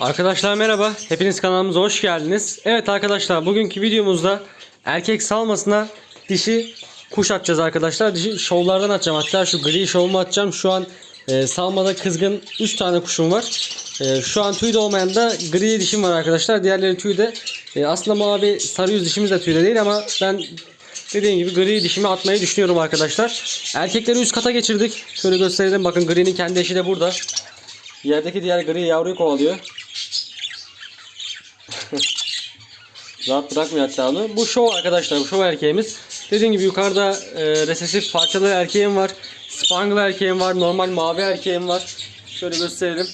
Arkadaşlar merhaba. Hepiniz kanalımıza hoş geldiniz. Evet arkadaşlar bugünkü videomuzda erkek salmasına dişi kuş atacağız arkadaşlar. Dişi şovlardan atacağım. Hatta şu gri şovumu atacağım. Şu an e, salmada kızgın 3 tane kuşum var. E, şu an tüyde olmayan da gri dişim var arkadaşlar. Diğerleri tüyde. E, aslında mavi sarı yüz dişimiz de tüyde değil ama ben dediğim gibi gri dişimi atmayı düşünüyorum arkadaşlar. Erkekleri üst kata geçirdik. Şöyle gösterelim. Bakın gri'nin kendi eşi de burada. Yerdeki diğer gri yavruyu kovalıyor. Rahat bırakmıyor hatta onu. Bu şov arkadaşlar. Bu şov erkeğimiz. Dediğim gibi yukarıda e, resesif parçalı erkeğim var. Spangle erkeğim var. Normal mavi erkeğim var. Şöyle gösterelim.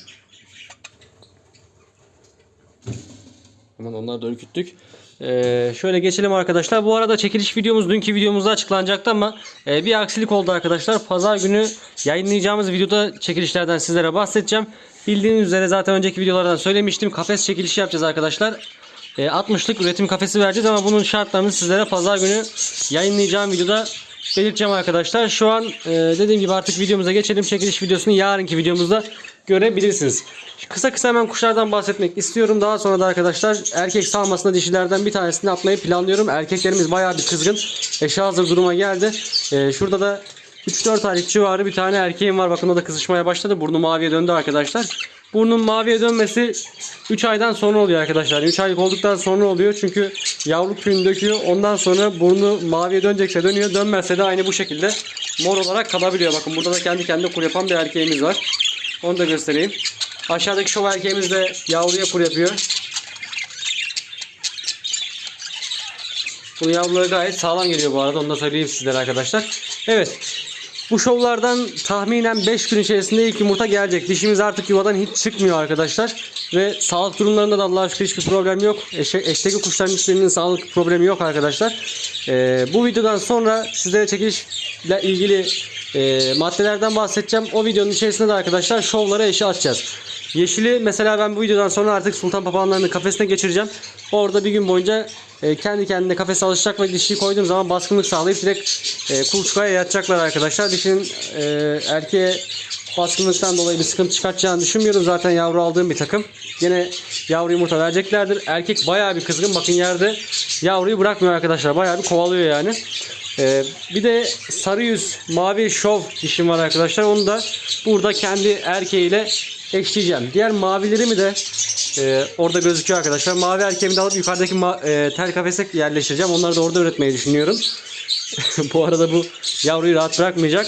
Hemen onları da ürküttük. Ee, şöyle geçelim arkadaşlar. Bu arada çekiliş videomuz dünkü videomuzda açıklanacaktı ama e, bir aksilik oldu arkadaşlar. Pazar günü yayınlayacağımız videoda çekilişlerden sizlere bahsedeceğim. Bildiğiniz üzere zaten önceki videolardan söylemiştim. Kafes çekilişi yapacağız arkadaşlar. E, 60'lık üretim kafesi vereceğiz ama bunun şartlarını sizlere pazar günü yayınlayacağım videoda belirteceğim arkadaşlar. Şu an e, dediğim gibi artık videomuza geçelim. Çekiliş videosunu yarınki videomuzda görebilirsiniz. Kısa kısa hemen kuşlardan bahsetmek istiyorum. Daha sonra da arkadaşlar erkek salmasında dişilerden bir tanesini atmayı planlıyorum. Erkeklerimiz bayağı bir kızgın. Eşe hazır duruma geldi. E, şurada da 3-4 aylık civarı bir tane erkeğim var. Bakın o da kızışmaya başladı. Burnu maviye döndü arkadaşlar. Burnun maviye dönmesi 3 aydan sonra oluyor arkadaşlar. 3 aylık olduktan sonra oluyor. Çünkü yavruluk tüyünü döküyor. Ondan sonra burnu maviye dönecekse dönüyor. Dönmezse de aynı bu şekilde mor olarak kalabiliyor. Bakın burada da kendi kendine kur yapan bir erkeğimiz var. Onu da göstereyim. Aşağıdaki şov erkeğimiz de yavruya kur yapıyor. Bu yavruları gayet sağlam geliyor bu arada. Onu da söyleyeyim sizlere arkadaşlar. Evet. Bu şovlardan tahminen 5 gün içerisinde ilk yumurta gelecek. Dişimiz artık yuvadan hiç çıkmıyor arkadaşlar. Ve sağlık durumlarında da Allah'a şükür hiçbir problem yok. Eşe, eşteki kuşların hiçbirinin sağlık problemi yok arkadaşlar. Ee, bu videodan sonra sizlere çekilişle ilgili e, maddelerden bahsedeceğim. O videonun içerisinde de arkadaşlar şovlara eşi atacağız. Yeşili mesela ben bu videodan sonra artık sultan papağanlarını kafesine geçireceğim. Orada bir gün boyunca e, kendi kendine kafese alışacak ve dişiyi koyduğum zaman baskınlık sağlayıp direkt e, kuluçkaya yatacaklar arkadaşlar. Dişinin e, erkeğe baskınlıktan dolayı bir sıkıntı çıkartacağını düşünmüyorum. Zaten yavru aldığım bir takım. Yine yavru yumurta vereceklerdir. Erkek bayağı bir kızgın. Bakın yerde yavruyu bırakmıyor arkadaşlar. Bayağı bir kovalıyor yani. Ee, bir de sarı yüz mavi şov dişim var arkadaşlar. Onu da burada kendi erkeğiyle eşleyeceğim. Diğer mavilerimi de e, orada gözüküyor arkadaşlar. Mavi erkeğimi de alıp yukarıdaki e, tel kafese yerleştireceğim. Onları da orada üretmeyi düşünüyorum. bu arada bu yavruyu rahat bırakmayacak.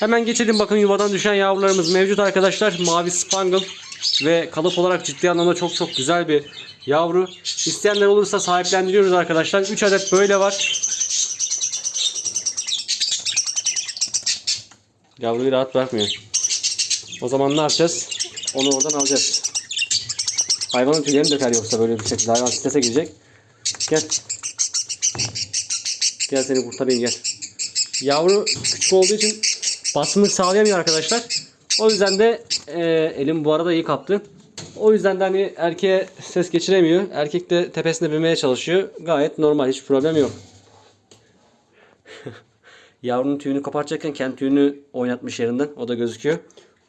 Hemen geçelim bakın yuvadan düşen yavrularımız mevcut arkadaşlar. Mavi spangle ve kalıp olarak ciddi anlamda çok çok güzel bir yavru. İsteyenler olursa sahiplendiriyoruz arkadaşlar. 3 adet böyle var. Yavruyu rahat bırakmıyor. O zaman ne yapacağız? Onu oradan alacağız. Hayvanın tüylerini döker yoksa böyle bir şekilde. Hayvan strese girecek. Gel. Gel seni kurtarayım gel. Yavru küçük olduğu için basınlık sağlayamıyor arkadaşlar. O yüzden de e, elim bu arada iyi kaptı. O yüzden de hani erkeğe ses geçiremiyor. Erkek de tepesine binmeye çalışıyor. Gayet normal hiç problem yok. Yavrunun tüyünü kopartacakken kendi tüyünü oynatmış yerinden. O da gözüküyor.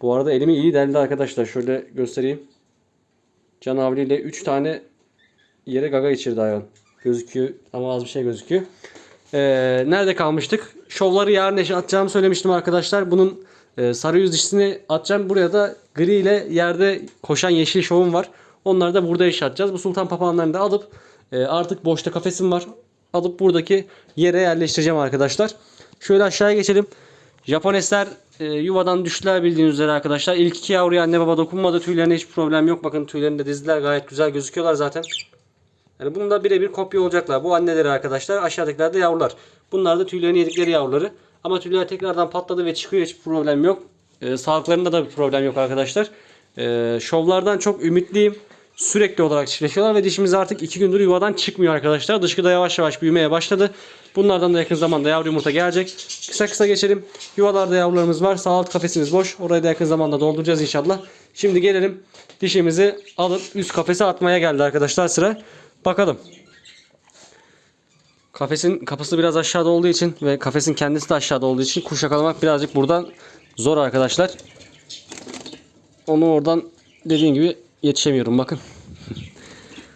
Bu arada elimi iyi deldi arkadaşlar. Şöyle göstereyim. Can havliyle 3 tane yere gaga geçirdi hayvan. Gözüküyor ama az bir şey gözüküyor. Ee, nerede kalmıştık? Şovları yarın eşe atacağımı söylemiştim arkadaşlar. Bunun e, sarı yüz dişisini atacağım. Buraya da gri ile yerde koşan yeşil şovum var. Onları da burada eşe. Bu sultan papağanlarını da alıp e, artık boşta kafesim var. Alıp buradaki yere yerleştireceğim arkadaşlar. Şöyle aşağıya geçelim. Japonesler e, yuvadan düştüler bildiğiniz üzere arkadaşlar. İlk iki yavruya anne baba dokunmadı. Tüylerine hiç problem yok. Bakın tüylerinde dizdiler. Gayet güzel gözüküyorlar zaten. Yani bunun da birebir kopya olacaklar. Bu anneleri arkadaşlar. Aşağıdakiler de yavrular. Bunlar da tüylerini yedikleri yavruları. Ama tüyler tekrardan patladı ve çıkıyor. Hiç problem yok. E, sağlıklarında da bir problem yok arkadaşlar. E, şovlardan çok ümitliyim. Sürekli olarak çiftleşiyorlar ve dişimiz artık 2 gündür yuvadan çıkmıyor arkadaşlar. Dışkı da yavaş yavaş büyümeye başladı. Bunlardan da yakın zamanda yavru yumurta gelecek. Kısa kısa geçelim. Yuvalarda yavrularımız var. Sağ alt kafesimiz boş. Orayı da yakın zamanda dolduracağız inşallah. Şimdi gelelim dişimizi alıp üst kafese atmaya geldi arkadaşlar sıra. Bakalım. Kafesin kapısı biraz aşağıda olduğu için ve kafesin kendisi de aşağıda olduğu için kuş yakalamak birazcık buradan zor arkadaşlar. Onu oradan dediğim gibi yetişemiyorum bakın.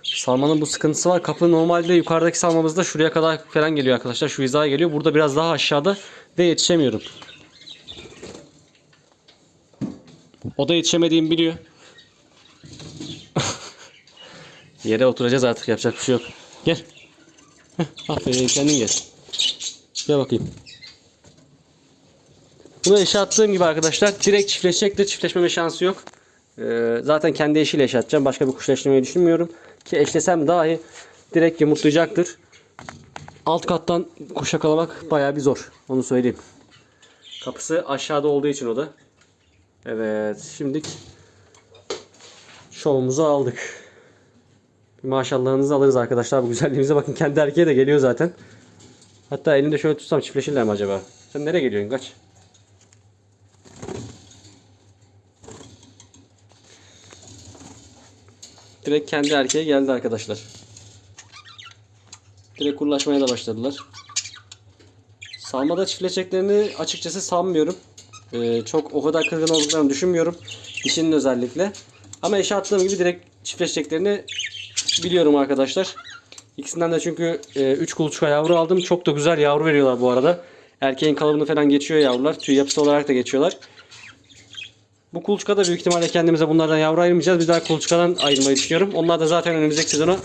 Salmanın bu sıkıntısı var. Kapı normalde yukarıdaki salmamızda şuraya kadar falan geliyor arkadaşlar. Şu hizaya geliyor. Burada biraz daha aşağıda ve yetişemiyorum. O da yetişemediğimi biliyor. Yere oturacağız artık yapacak bir şey yok. Gel. Heh, aferin kendin gel. Gel bakayım. Bunu eşe attığım gibi arkadaşlar direkt çiftleşecektir. Çiftleşmeme şansı yok. Ee, zaten kendi eşiyle eşe atacağım. Başka bir kuşla eşlemeyi düşünmüyorum. Ki eşlesem dahi direkt yumurtlayacaktır. Alt kattan kuş yakalamak bayağı bir zor. Onu söyleyeyim. Kapısı aşağıda olduğu için o da. Evet. Şimdi şovumuzu aldık. Bir maşallahınızı alırız arkadaşlar bu güzelliğimize. Bakın kendi erkeğe de geliyor zaten. Hatta elinde şöyle tutsam çiftleşirler mi acaba? Sen nereye geliyorsun? Kaç. Direkt kendi erkeğe geldi arkadaşlar. Direkt kurlaşmaya da başladılar. Salmada çiftleşeceklerini açıkçası sanmıyorum. Ee, çok o kadar kırgın olduklarını düşünmüyorum. Dişinin özellikle. Ama eşe attığım gibi direkt çiftleşeceklerini biliyorum arkadaşlar. İkisinden de çünkü 3 kuluçka yavru aldım. Çok da güzel yavru veriyorlar bu arada. Erkeğin kalıbını falan geçiyor yavrular. Tüy yapısı olarak da geçiyorlar. Bu kuluçkada büyük ihtimalle kendimize bunlardan yavru ayırmayacağız. Bir daha kuluçkadan ayırmayı düşünüyorum. Onlar da zaten önümüzdeki sezona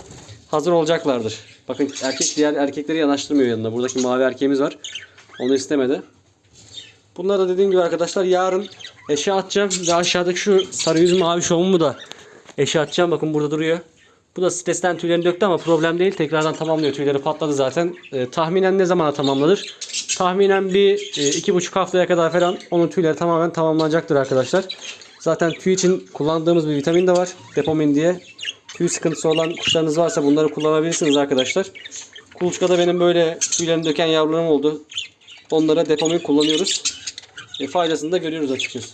hazır olacaklardır. Bakın erkek diğer erkekleri yanaştırmıyor yanına. Buradaki mavi erkeğimiz var. Onu istemedi. Bunları da dediğim gibi arkadaşlar yarın eşe atacağım. Ve aşağıdaki şu sarı yüzü mavi şovumu da eşe atacağım. Bakın burada duruyor. Bu da stresten tüylerini döktü ama problem değil. Tekrardan tamamlıyor. Tüyleri patladı zaten. Ee, tahminen ne zamana tamamlanır? Tahminen bir e, iki buçuk haftaya kadar falan onun tüyleri tamamen tamamlanacaktır arkadaşlar. Zaten tüy için kullandığımız bir vitamin de var. Depomin diye. Tüy sıkıntısı olan kuşlarınız varsa bunları kullanabilirsiniz arkadaşlar. Kuluçkada benim böyle tüylerini döken yavrularım oldu. Onlara depomin kullanıyoruz. E, faydasını da görüyoruz açıkçası.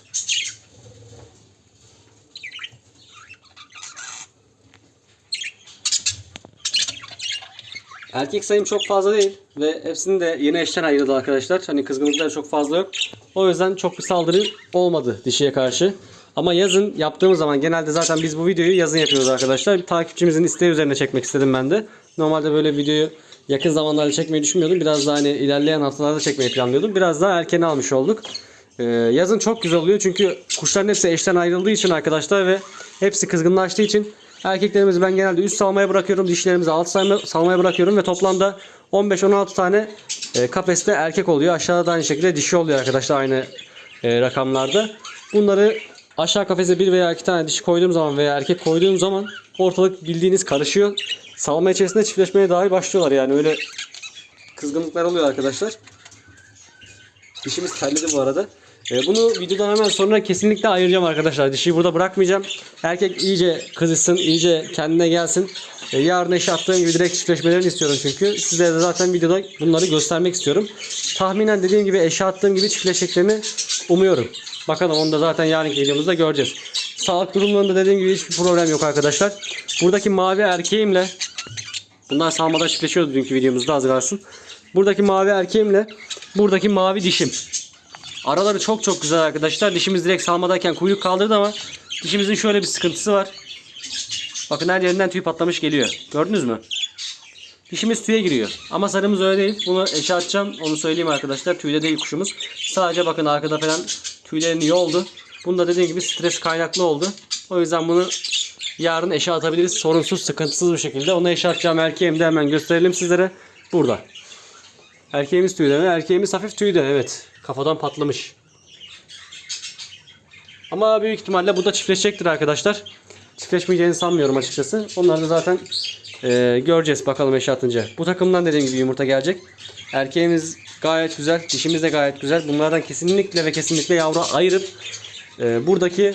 Erkek sayım çok fazla değil ve hepsini de yeni eşten ayırdı arkadaşlar. Hani kızgınlıkları çok fazla yok. O yüzden çok bir saldırı olmadı dişiye karşı. Ama yazın yaptığımız zaman genelde zaten biz bu videoyu yazın yapıyoruz arkadaşlar. Takipçimizin isteği üzerine çekmek istedim ben de. Normalde böyle videoyu yakın zamanlarda çekmeyi düşünmüyordum. Biraz daha hani ilerleyen haftalarda çekmeyi planlıyordum. Biraz daha erken almış olduk. Ee, yazın çok güzel oluyor çünkü kuşların hepsi eşten ayrıldığı için arkadaşlar ve hepsi kızgınlaştığı için erkeklerimizi ben genelde üst salmaya bırakıyorum. Dişilerimizi alt salma- salmaya bırakıyorum ve toplamda 15-16 tane e, kafeste erkek oluyor. Aşağıda da aynı şekilde dişi oluyor arkadaşlar aynı e, rakamlarda. Bunları aşağı kafese bir veya iki tane dişi koyduğum zaman veya erkek koyduğum zaman ortalık bildiğiniz karışıyor. Salma içerisinde çiftleşmeye dahi başlıyorlar yani öyle kızgınlıklar oluyor arkadaşlar. Dişimiz terledi bu arada. E, bunu videodan hemen sonra kesinlikle ayıracağım arkadaşlar. Dişiyi burada bırakmayacağım. Erkek iyice kızışsın, iyice kendine gelsin. E, yarın eşe attığım gibi direkt çiftleşmelerini istiyorum çünkü. Sizlere de zaten videoda bunları göstermek istiyorum. Tahminen dediğim gibi eşe attığım gibi çiftleşeceklerini umuyorum. Bakalım onu da zaten yarınki videomuzda göreceğiz. Sağlık durumlarında dediğim gibi hiçbir problem yok arkadaşlar. Buradaki mavi erkeğimle Bunlar salmada çiftleşiyordu dünkü videomuzda az kalsın. Buradaki mavi erkeğimle buradaki mavi dişim. Araları çok çok güzel arkadaşlar. Dişimiz direkt salmadayken kuyruk kaldırdı ama dişimizin şöyle bir sıkıntısı var. Bakın her yerinden tüy patlamış geliyor. Gördünüz mü? Dişimiz tüye giriyor. Ama sarımız öyle değil. Bunu eşe atacağım. Onu söyleyeyim arkadaşlar. Tüyde değil kuşumuz. Sadece bakın arkada falan tüylerin iyi oldu. Bunda dediğim gibi stres kaynaklı oldu. O yüzden bunu yarın eşe atabiliriz. Sorunsuz, sıkıntısız bir şekilde. Onu eşe atacağım erkeğimi de hemen gösterelim sizlere. Burada. Erkeğimiz tüyden. Erkeğimiz hafif tüyden. Evet. Kafadan patlamış. Ama büyük ihtimalle bu da çiftleşecektir arkadaşlar. Çiftleşmeyeceğini sanmıyorum açıkçası. Onları da zaten e, göreceğiz bakalım eşe atınca. Bu takımdan dediğim gibi yumurta gelecek. Erkeğimiz gayet güzel. Dişimiz de gayet güzel. Bunlardan kesinlikle ve kesinlikle yavru ayırıp e, buradaki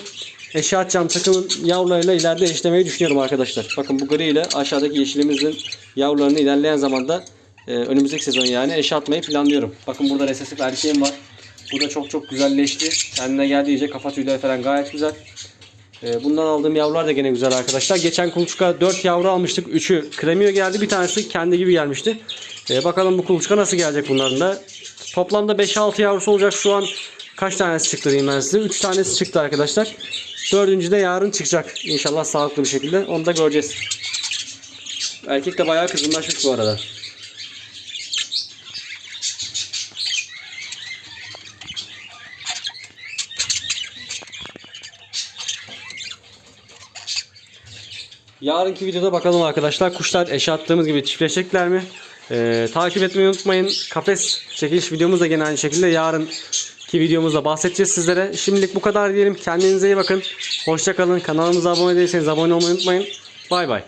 eşe atacağım takımın yavrularıyla ileride eşlemeyi düşünüyorum arkadaşlar. Bakın bu gri ile aşağıdaki yeşilimizin yavrularını ilerleyen zamanda e, önümüzdeki sezon yani eşe atmayı planlıyorum. Bakın burada resesif erkeğim var. Bu da çok çok güzelleşti. Kendine geldi iyice kafa tüyleri falan gayet güzel. E, bundan aldığım yavrular da gene güzel arkadaşlar. Geçen kuluçka 4 yavru almıştık. 3'ü kremiyor geldi. Bir tanesi kendi gibi gelmişti. E, bakalım bu kuluçka nasıl gelecek bunların da. Toplamda 5-6 yavrusu olacak. Şu an Kaç tanesi çıktı diyeyim ben size. 3 tanesi çıktı arkadaşlar. Dördüncü de yarın çıkacak. İnşallah sağlıklı bir şekilde. Onu da göreceğiz. Erkek de bayağı kızgınlaşmış bu arada. Yarınki videoda bakalım arkadaşlar. Kuşlar eşe attığımız gibi çiftleşecekler mi? Ee, takip etmeyi unutmayın. Kafes çekiliş videomuz da gene şekilde yarınki videomuzda bahsedeceğiz sizlere. Şimdilik bu kadar diyelim. Kendinize iyi bakın. Hoşçakalın. Kanalımıza abone değilseniz abone olmayı unutmayın. Bay bay.